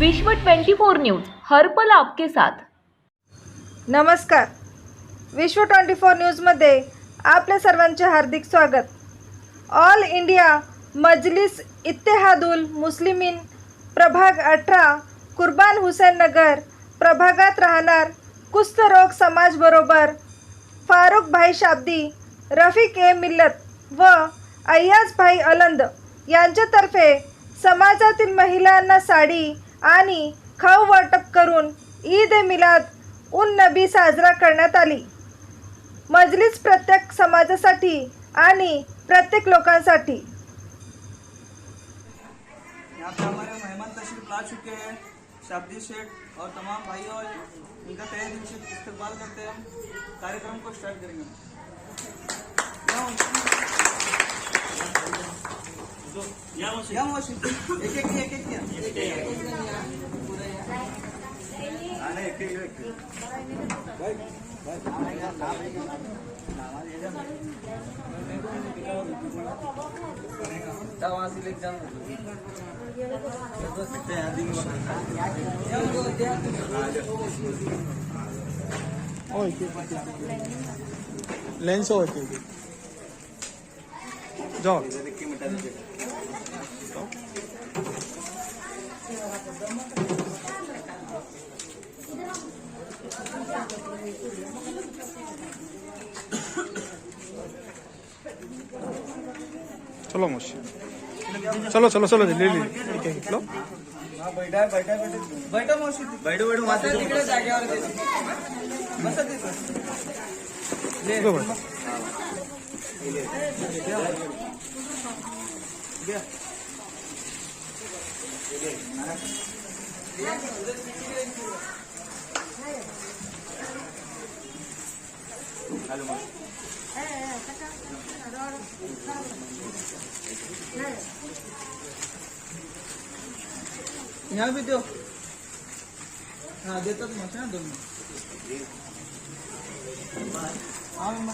विश्व 24 न्यूज हर्पल आपके साथ. नमस्कार. विश्व ट्वेंटी फोर न्यूजमध्ये आपल्या सर्वांचे हार्दिक स्वागत. ऑल इंडिया मजलिस इत्तेहादुल मुस्लिमीन प्रभाग अठरा कुर्बान हुसेन नगर प्रभागात राहणार कुष्ठरोग समाजबरोबर फारुख भाई शाब्दी रफिक ए मिल्लत व अय्याज भाई अलंद यांच्यातर्फे समाजातील महिलांना साडी आणि खाऊ वाटप करून ईद मिलाद उन नबी साजरा करण्यात आली. मजलीस प्रत्येक समाजासाठी आणि प्रत्येक लोकांसाठी. यहाँ पे हमारे मेहमान तशरीफ ला चुके हैं शाब्दी शेख और तमाम भाई और इनका तय दिल से इस्तेमाल करते हैं। हम कार्यक्रम को स्टार्ट करेंगे। या मौसी एक एक एक एक किया लेन्स होती जाओ. चलो मुझे चलो चलो चलो ले ली ठीक आहे घेतलं बैठा बैठा बैठा मौसी बैठो बैठो माता तिकडे जागेवर बसा तिथं गो बरं. घ्या यहाँ भी दो हाँ देतात मग ना दोन हाँ मम्मा